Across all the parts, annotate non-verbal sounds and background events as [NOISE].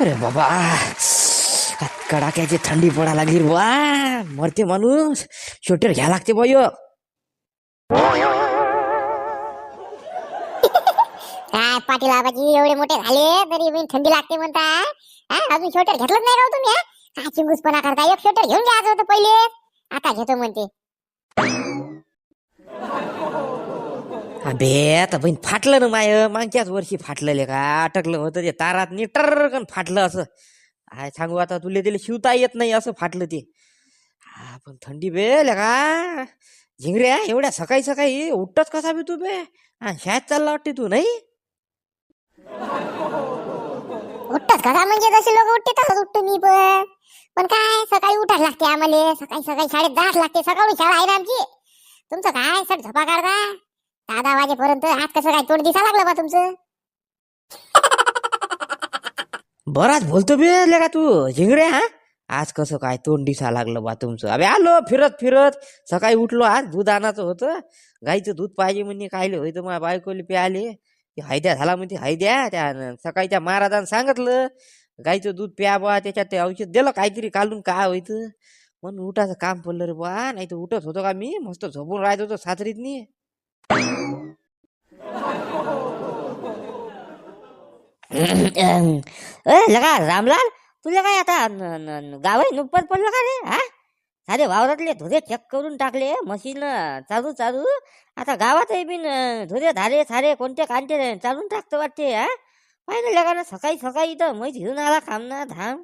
अरे बाबा कडाक्याची थंडी पडा लागली रे बा मरते माणूस. शोटर घ्या लागते बाय काय पाटील बाबाजी एवढे मोठे झाले? तरी मी थंडी लागते म्हणता. हा अजून शोटर घेतलंच नाही राव तुम्ही हा? काय चिंगूसपणा करता एक शोटर घेऊन घ्यायचं होतं पहिले. आता घेतो म्हणते. अबे आता बहीण फाटलं ना माय. मागच्याच वर्षी फाटलेले का? अटकलं होतं ते तारात निटर फाटलं असं आय सांगू आता तुले तिला शिवता येत नाही असं फाटलं ते हा पण थंडी बेल का झिंगऱ्या एवढ्या सकाळी सकाळी उठतच कसा बी तू बे हा शाळेत चालला वाटते तू नाही उठतच कसा म्हणजे जसे लोक उठते तसंच उठतो मी पण पण काय सकाळी उठायला लागते आम्हाला सकाळी सकाळी शाळेत जायला लागते सकाळी शाळा आहे ना आमची तुमचं काय सर झपा काढता दहा दहा वाजेपर्यंत आज कसं काय तोंड दिसा लागलं बा तुमचं? बराच बोलतो बे का तू? झिंगड्या हा? आज कसं काय तोंड दिसा लागलं बा तुमचं? अबे आलो फिरत फिरत. सकाळी उठलो आज दूध आणायचं होतं. गाईचं दूध पाहिजे म्हणजे कायले होईतं माझ्या बायकोले प्याले. ते हैद्या झाला म्हणजे हायद्या. त्या सकाळीच्या सकाळी त्या महाराजानं सांगितलं गाईचं दूध प्या बा त्याच्यात ते औषध दिलं काहीतरी कालून काय होईतं म्हणून उठाचं काम पडलं रे बा. नाही तर उठत होतो का मी? मस्त झोपून राहत होतो सासरीतनी. लगा रामलाल तुला काय आता गावाही नुकपत पडलं का रे हा? सारे वावरातले धुरे चेक करून टाकले मशीन चालू चालू. आता गावातही बिन धुरे धारे सारे कोणते कांटे चालून टाकतं वाटते हा? पाहिजे लगा ना सकाळी सकाळी इथं मैच घेऊन आला काम ना धाम.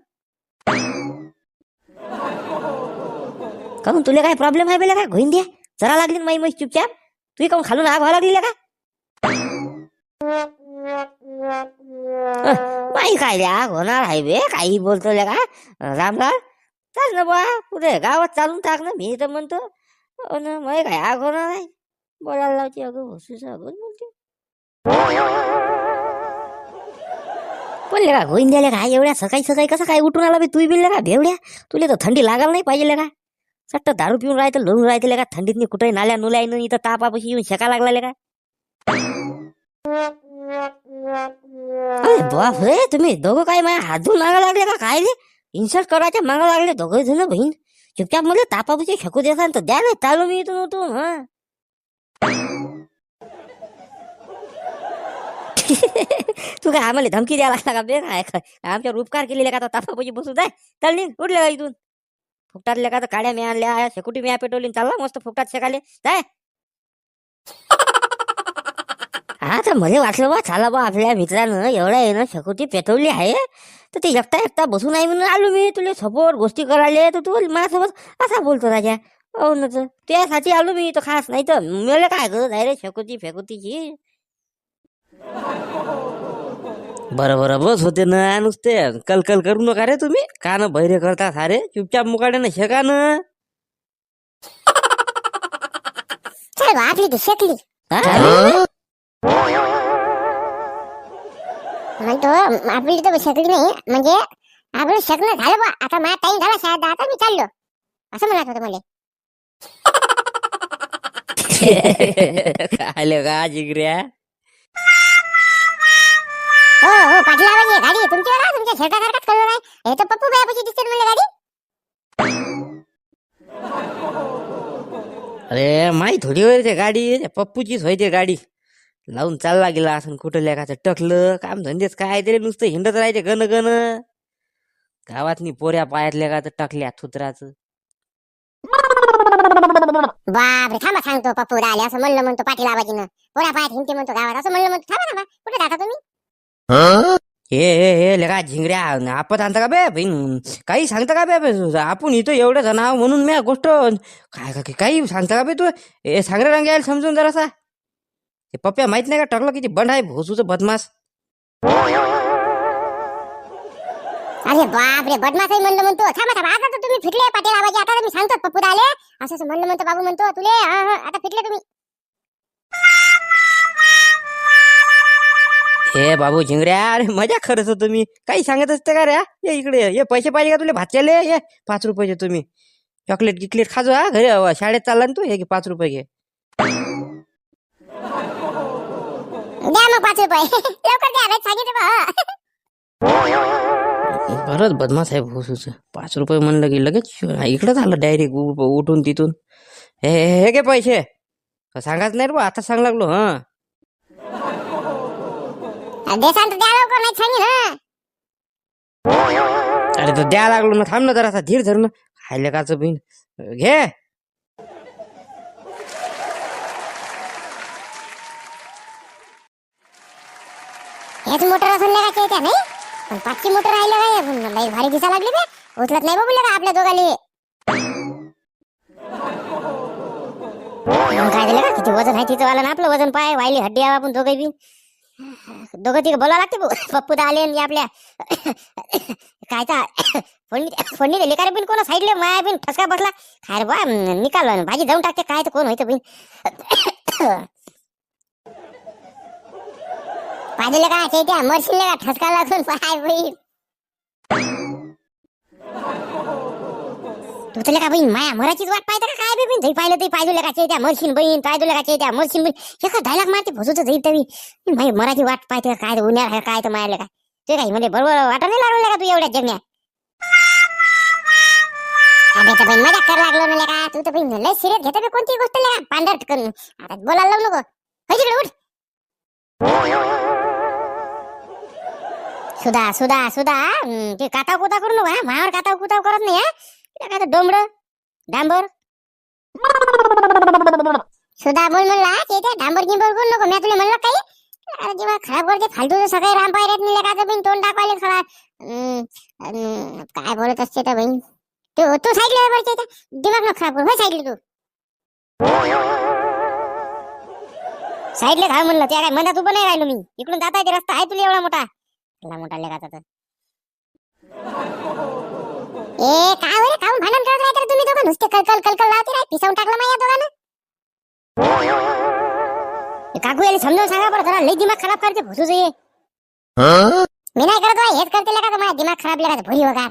काहून तुला काय प्रॉब्लेम आहे बेला काय घोईन द्या चरा लागली ना माई म्हैस चुपचाप. तुही काऊन खालून आग व्हावं लागली का? माही काय आग होणार आहे बे काही बोलतो ले का रामलाल चाल ना बा पुढे गावात चालून टाक ना मी तर म्हणतो. हो ना माई काय आग होणार आहे. बोलायला लावते अगं बसूच अगं बोलते. बोलले का का गोविंद्याला काय एवढ्या सकाळी सकाळी कसं काय उठून आला बे तू बिल का भेवड्या? तुला तर थंडी लागायला नाही पाहिजे का? सट्ट दारू पिऊन राहतं लोळून राहते का? थंडीत कुठे नाल्या नुल्या इथं तापापाशी येऊन शेका लागला का? अरे बाप रे तुम्ही दोघं काय माझ्या हात धुवून मागा लागले का? काय रे? इन्सल्ट करायच्या मागा लागले दोघं जण बहीण. चुपचाप मला तापापाशी शकू देसान तर द्या नाही चालू मी इथून उठून हा. [LAUGHS] तू काय आम्हाला धमकी द्यायला लागला का बे? काय आमच्यावर उपकार केलेले का? आता तापापाशी बसू जाय. चल उठले का इथून? फुकटातल्या का तर काड्या मी आणल्या शेकुटी मी पेटवली चालला मस्त फुकटात शेकाले. काय हा तर मला वाटलं बा चाला बा आपल्या मित्रानं एवढा आहे ना शकुटी पेटवली आहे. तर ते एकटा एकटा बसून आहे म्हणून आलो मी तुला सपोर्ट गोष्टी करायला तर तू माझ्यासोबत असा बोलतो राजा. हो ना तर त्यासाठी आलो मी तर खास नाही तर मला काय गरज आहे रे शकुती फेकुतीची बरं बरं बस होते ना नुसते कलकल करू नका रे तुम्ही. का ना बहिरे करता सारे? चुपचाप मुकाडे ना शेका ना. चल बा आपली ती शेकली. हा? म्हणतो आपली तर शेकली नाही. म्हणजे आपलं शेकणं झालं बा. आता माझा टाइम झाला शाळेत. आता मी चाललो. असं म्हणत होतं मला. [LAUGHS] आले का जिगऱ्या? हो हो पाटील आवाज गाडी आहे. तुमची का तुमच्या शेतासारखाच कलर आहे हे तर पप्पू बायापाशी दिसते ना म्हणलं गाडी. अरे माही थोडी वेळ ते गाडी. त्या पप्पूचीच होय ते गाडी. लावून चालला गेला असं कुठं लेखाचं टकलं. काम धंदेच काय तरी नुसतं हिंडत राहायचे गण गण. गावातनी पोऱ्या पायातल्या का तर टाकल्या थुत्राचं बापरे थांबा सांगतो पप्पू. आले असं म्हणलं म्हणतो पाटील आबाजीनं. पोरा पायात हिंडते म्हणतो गावात. असं म्हणलं म्हणतो. थांबा थांबा. कुठे जाता तुम्ही? हे हे हे लेका झिंगऱ्या. आपत आणता का बे? काही सांगता का बे? आपण इथं एवढं जण आहो म्हणून मी गोष्ट काय काही सांगता का बे तू? हे सांगरे रंग यायला समजून जरासा. ते पप्प्या माहीत नाही का टाकलं किती बंड आहे भोसूचं बदमास अरे बापरे आहे म्हणलं म्हणतो. थांबा थांबा. आता तर तुम्ही फिटले पाटील आबाजी आता तर मी सांगतो पप्पू आले असं असं म्हणलं म्हणतो बाबू म्हणतो तुले. आता फिटले तुम्ही. हे बाबू झिंगऱ्या अरे मजा खरंच तुम्ही काही सांगत असते का रे? ये इकडे ये. पैसे पाहिजे का तुला? भाच्याले ये. पाच रुपयाचे तुम्ही चॉकलेट गिकलेट खाजो हा. घरी अ, शाळेत चालला ना तू? हे घे पाच रुपये घे. द्या मग पाच रुपये. [LAUGHS] लवकर द्या लय सांगितलं बा बरंच बदमाश आहे भोसूचं पाच रुपये म्हणलं की लगेच इकडं झालं डायरेक्ट उठून तिथून. हे हे हे घे पैसे. का सांगाच नाही रे बा आता सांग लागलो हा. देसान तर द्या लवकर नाही सांगेन. अरे तर द्या लागलो ना थांब ना जरासा धीर धर ना खायला काच बिन घे. हेच मोटर असून का त्या नाही? पण पाचची मोटर राहिलं काय? पण लई भारी दिसा लागली बे उचलत नाही बाबू का आपल्या दोघाले काय दिलं का? किती वजन आहे तिचं वाला ना आपलं? वजन पाय वायली हड्डी आहे आपण दोघे बी. दोघं तिघं बोलावं लागते भाऊ. पप्पू तर आले आणि आपल्या काय तर फोडणी फोडणी दिली का रे बिन कोणा साईडले? माया बिन ठसका बसला. खाय रे बा निकाल भाजी जाऊन टाकते. काय तर कोण व्हायचं बिन. पाहिलं का ते त्या मरशील का? ठसका लागून. पाय बहीण तू तुला का बहीण? माया मराठीच वाट पाहते का काय बहीण? बहीण पाहिलं तरी पाहिजे का ते त्या मरशील बहीण? पाहिजे का ते त्या मरशील बहीण? एका डायलॉग मारते भोसूच जाईल तरी. माई मराठी वाट पाहते का काय? उन्हाळ काय? तर मायाला काय? ते काही म्हणजे बरोबर वाटा नाही लागलं का तू एवढ्या जगण्या अबे तर बहीण मजा कर लागलो ना का? तू तर बहीण लय सिरियस घेते बे कोणती गोष्ट लय पांढर करून. आता बोलायला लावू नको. हो तिकडे उठ. सुधा सुधा सुधा ते काताव कुताव करू नको हा? मायावर काताव कुताव करत नाही हा? काय डोंबड डांबर? सुद्धा बोल म्हणला ते डांबर गिंबर करू नको? मी तुला म्हणलं काही. अरे जेव्हा खराब करते फालतू सगळे राम पायऱ्यात नाही का बहीण तोंड दाखवायला खरा काय बोलत असते त्या बहीण? तू तू साईडला बरं दिमाग न खराब कर. हो साईडला तू. साईडला काय म्हणलं त्या काय मनात उभं नाही राहिलो मी. इकडून जाता येते रस्ता आहे तुला एवढा मोठा. मोठा लेखाचा तर. ए काय होय काम भांडण करत राहता रे तुम्ही दोघं? नुसते कलकल कलकल लावते राय पिसावून टाकलं माझ्या दोघांना. काकू याला समजावून सांगा बरं. जरा लई दिमाग खराब करते भुसूच ये मी नाही करत बाई, हेच करते लेका माझा दिमाग खराब लेका भुरी वगार.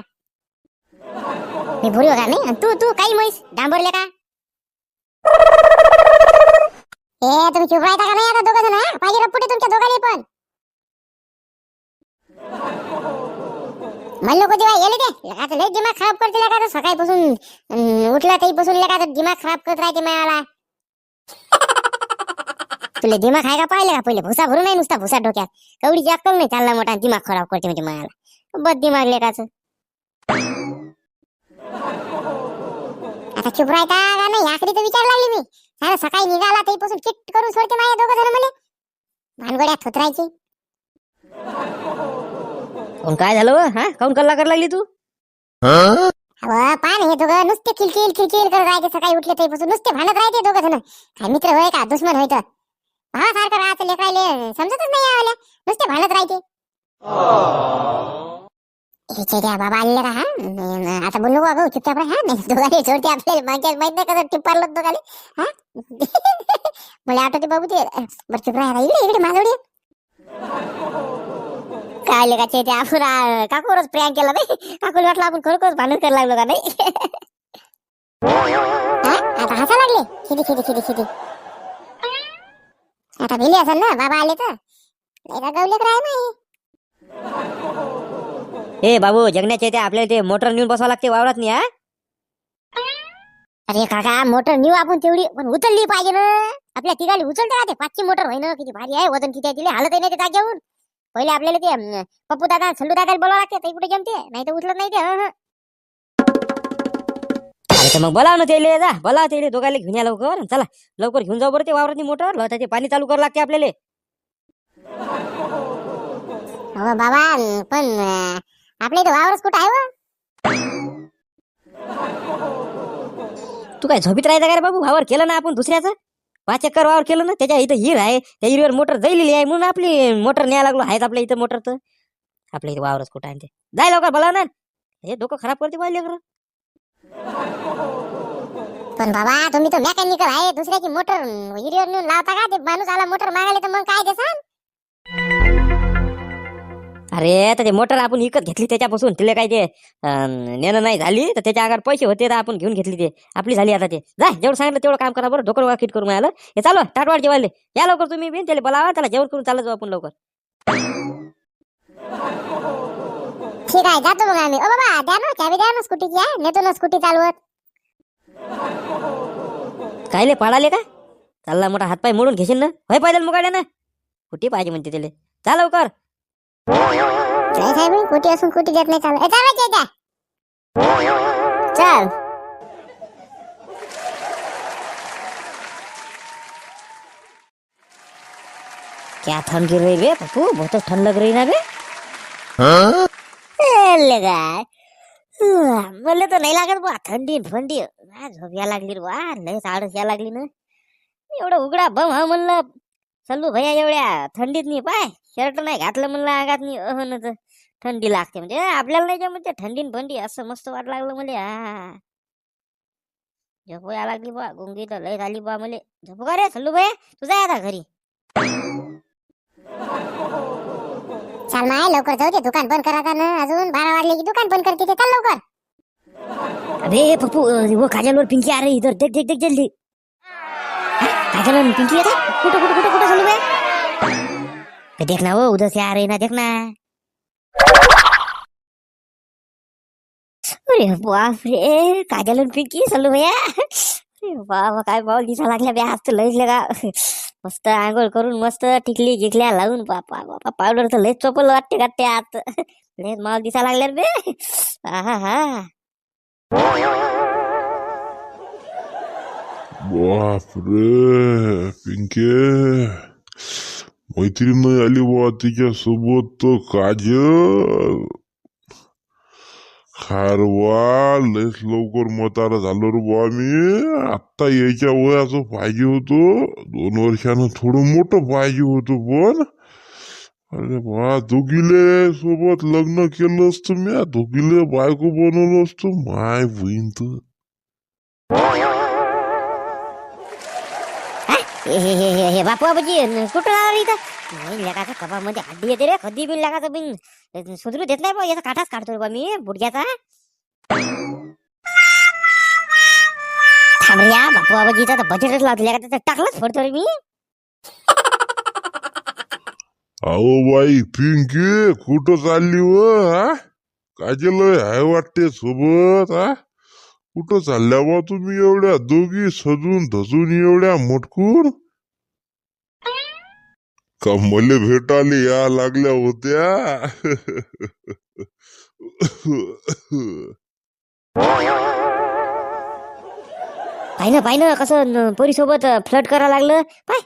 मी भुरी वगार नाही. आणि तू तू काही म्हैस? डांबर का ए तुम्ही चुप राहता का नाही आता दोघं जण पाहिजे रप्पुटे तुमच्या दोघांनी पण? म्हणलं को जेव्हा येले ते आता लय दिमाग खराब करते लगा तर. सकाळपासून उठला तेहीपासून लगा तर दिमाग खराब करत राहते मायाला. [LAUGHS] तुला दिमाग आहे का पाहिलं का? पहिले भुसा भरून नाही नुसता भुसा डोक्यात. कवडीची अक्कल नाही चालला मोठा दिमाग खराब करते म्हणजे मायाला. बद दिमाग लेकाच. आता चुप राहता का नाही? आखरी तर विचार लागली मी. सारं सकाळी निघाला तेहीपासून किट करून सोडते माझ्या दोघं जण मला. भानगड्यात थोतरायचे. काय झालं व? हा? काऊन कल्ला कर लागली तू? अहो पान हे दोघं नुसते किलकिल किलकिल करत राहते सकाळी उठले तेपासून नुसते भांडत राहते दोघं जण. काय मित्र होय का? दुश्मन होय तर. हा सारखं राहतं लेकरायले समजतच नाही यावल्या नुसते भांडत राहते हिचे त्या बाबा आलेले का? हा? न- आता बोलू नको चुपचाप राहा. नाही दोघांनी जोडते आपल्याला. मागच्या माहीत नाही कसं दोघाले. हा? [LAUGHS] मला आठवते बाबू ते बरं चुप राहा. इकडे इकडे काय लेकाचे ते आपण आ, काकूवरच प्रँक केला नाही. काकूला वाटलं आपण खरोखरच भांडण करायला लागलो का नाही? हा? आता हसा लागले? शिदी शिदी शिदी शिदी आता भिले असेल ना? बाबा आले तर. नाही गवले काय नाही ए बाबू जगण्याचे ते आपल्याला ते मोटर नेऊन बसावं लागते वावरात नाही हा? अरे काका मोटर नेऊ आपण तेवढी पण उचलली पाहिजे ना. आपल्या तिघाली उचलते का ते पाचची मोटर होईना किती भारी आहे. वजन किती आहे तिला हालत आहे ना ते जागेवरून. पहिले आपल्याला ते पप्पू दादा सल्लू दादाला बोलावं लागते. ते कुठे जमते? नाही तर उचलत नाही ते हं. अरे तर मग बोलाव ना त्याले जा. बोलाव त्याले दोघाले घेऊन या लवकर. चला लवकर घेऊन जाऊ बरं ते वावरातली मोटर. लवकर ते पाणी चालू करावं लागते आपल्याला. बाबा अं, पण अं, आपल्या इथे वावरच कुठं आहे व? तू काय झोपीत राहायचं का रे बाबू? वावर केलं ना आपण दुसऱ्याचं? पाच एकर वावर केलं ना त्याच्या इथं हिर आहे त्या हिरीवर मोटर जैलेली आहे म्हणून आपली मोटर न्यायला लागलो. आहेत आपल्या इथं मोटर तर. आपल्या इथं वावरच कुठं आहे ते. जाय लवकर बोला ना. हे डोकं खराब करते पाहिजे लेकर. पण बाबा तुम्ही तर मेकॅनिकल आहे. दुसऱ्याची मोटर हिरीवर नेऊन लावता का? ते माणूस आला मोटर मागायला तर मग काय देसान? अरे तर ते मोटर आपण विकत घेतली त्याच्यापासून. तिला काय ते नेणं नाही झाली तर त्याच्या अगर पैसे होते तर आपण घेऊन घेतली ते. आपली झाली आता ते. जा जेवढं सांगितलं तेवढं काम करा बरं. डोकर वाकीट करून आलं. हे चालू टाटवाड जेवायला. या लवकर तुम्ही बिन त्याला बोलावा त्याला जेवण करून चालत जाऊ आपण लवकर. ठीक आहे जातो मग आम्ही. ओ बाबा द्या ना चाबी द्या ना स्कूटीची हा नेतो ना स्कूटी चालवत. कायले पाडाले का? चालला मोठा हातपाय मोडून घेशील ना? होय पैदल मुकाड्या ना कुठे पाहिजे म्हणते त्याले. जा लवकर. नाही साहेब कुठे असून कुठे देत नाही चालू चालायचे द्या चल. क्या ठंड गिर रही बे पप्पू? बहुत ठंड लग रही ना बे लगा मला तर नाही लागत बुवा थंडी थंडी आ, झोप या लागली रे बुवा लय आळस या लागली ना. एवढं उघडा बम हा म्हणलं. सल्लू भैया एवढ्या थंडीत नाही पाय. शर्ट नाही घातलं म्हणलं अंगात नाही अह न तर थंडी लागते म्हणजे. आपल्याला नाही जमत ते थंडी असं मस्त वाट लागलं मला. हा झोप या लागली बा गुंगी तर लय झाली बा मला. झोप का रे सल्लू भैया तुझा आता घरी. चाल माय लवकर जाऊ दे दुकान बंद करा ना. अजून बारा वाजले की दुकान बंद करते ते. चल लवकर. अबे पप्पू वो काजल और पिंकी आ रही इधर देख देख देख जल्दी काजल और पिंकी है कुटो कुटो कुटो कुटो चलो बे बे देखना वो उधर से आ रही ना हो, देखना अरे बाप रे काजल और पिंकी चलो भैया. अरे बाबा काय बाबा दिसा लागल्या बे आज तर लईच लगा. मस्त आंघोळ करून मस्त टिकली गिकल्या लावून बापा बापा पावडर तर लईच चोपल वाटते का आत लईच माल दिसा लागल्या रे बे हा हा. बापरे पिंके. मैत्रीण नाही आली बुवा तिच्या सोबत काजल. खार लयच लवकर मतारा झालो रे बुवा मी. आत्ता यायच्या वयाचं पाहिजे होतो. दोन वर्षानं थोडं मोठं पाहिजे होतं पण. अरे बा दोघीले सोबत लग्न केलं असतं मी. दोघीले बायको बनवलं असतं. माय बहीण तर. हे हे हे हे हे बापू आबाजी कुठं आला इथं? नाही लेकाचा कपामध्ये हड्डी येते रे कधी बिन लेखाचा बिन सुधरू देत नाही बा याचा काठाच काढतो बा मी बुडग्याचा. थांब रे या बापू आबाजीचा तर बजेटच लावतो लेखाचा टाकलाच फोडतो रे मी. अहो बाई पिंकी कुठं चालली व हा? काजल आहे वाटते सोबत हा? कुठं चालल्या बा तुम्ही एवढ्या? दोघी सजून धजून एवढ्या मोटकून का मले भेटाले या लागल्या होत्या. पाहि ना पाहि ना कसं न- पोरीसोबत फ्लट करा लागलं. पाय.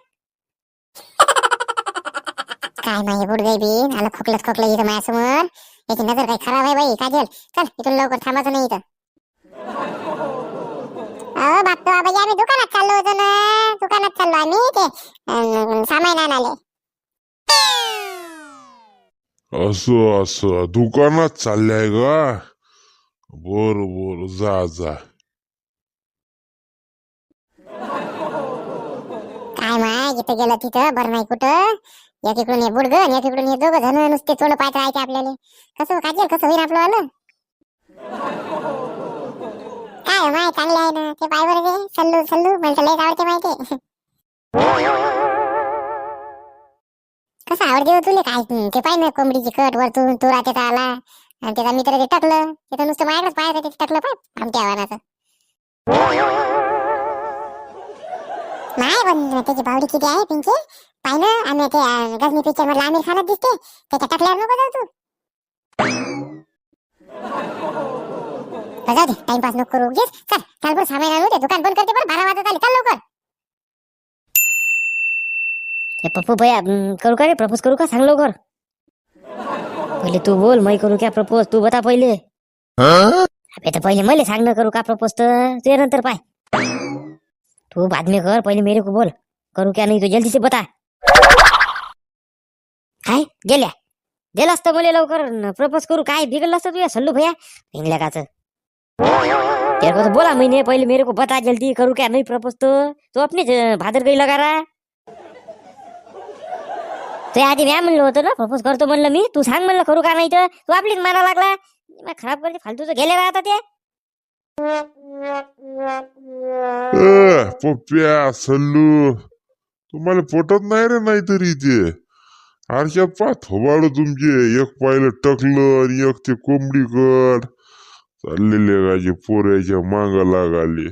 काय माहिती बुडगाई बी आलं खोकलत खोकलं इथं माझ्यासमोर. याची नजर काही खराब आहे बाई काजल चल इथून लवकर थांबायचं नाही इथं. अहो बाप्पा बाबाजी आम्ही दुकानात चाललो होतो ना. दुकानात चाललो आम्ही ते अं, सामान आणाले. असं असं. दुकानात चालल्याय का? बर बर. जा जा. काय माय जिथं गेलं तिथं? बरं नाही कुठं? एकीकडून हे बुडग आणि एकीकडून हे दोघं जण नुसते तोंड पाहत राहायचे आपल्याला. कसं काजल कसं होईल आपलं आलं? काय माय चांगले आहे ना. ते पाय बरं ते सल्लू सल्लू. मला तर लयच आवडते माहिती कसं आवडते हो तुले? काय? ते पाय ना कोंबडीची कट वरतून तुरा त्याचा आला आणि त्याचा मित्र ते टाकलं तिथं नुसतं माझ्याकडेच पाहायचं ते टाकलं पाय. आमच्या आव्हानाचं नाही पण त्याची बावडी किती आहे पिंकी? पाहिलं आणि ते अं, गजनी पिक्चर मधला आमिर खानच दिसते. त्याच्या टाकल्यावर नको जाऊ तू. जाऊ दे टाइमपास नको करू उगीच. चल काल पण सामान आणू दे दुकान बंद करते पण बारा वाजत आले चल लवकर. हे पप्पू भैया करू का रे प्रपोज करू का? सांग लवकर. पहिले तू बोल मै करू क्या प्रपोज? तू बता पहिले. अबे तर पहिले मले सांग ना करू का प्रपोज तर? ते नंतर पाय. तू बाद में कर पहिले मेरे को बोल. करू क्या नाही तू जल्दी से बता. काय? गेल्या. गेला असतं मले लवकर प्रपोज करू. काय बिघडलं असतं तुझ्या सल्लू भैया? भिंगल्या काच. तेरे को तो बोला मैंने पहले मेरे को बता जल्दी करू क्या? नहीं प्रपोज तो। तो अपने भादर गई लगा रहा ते आधी म्या म्हणलं होतं ना प्रपोज करतो म्हणलं मी तू सांग म्हणलं करू का नाही तर तू आपलीच मारा लागला खराब करते फालतूचं गेले का ते। पप्या पप्प्या सल्लू तुम्हाला पटत नाही रे नाहीतरी ते। आरशात पा थोबाड तुमचे एक पाहिलं टकलं आणि एक ते कोंबडी कोंबडीकड चाललेले गाजे पोऱ्याच्या माग लागाले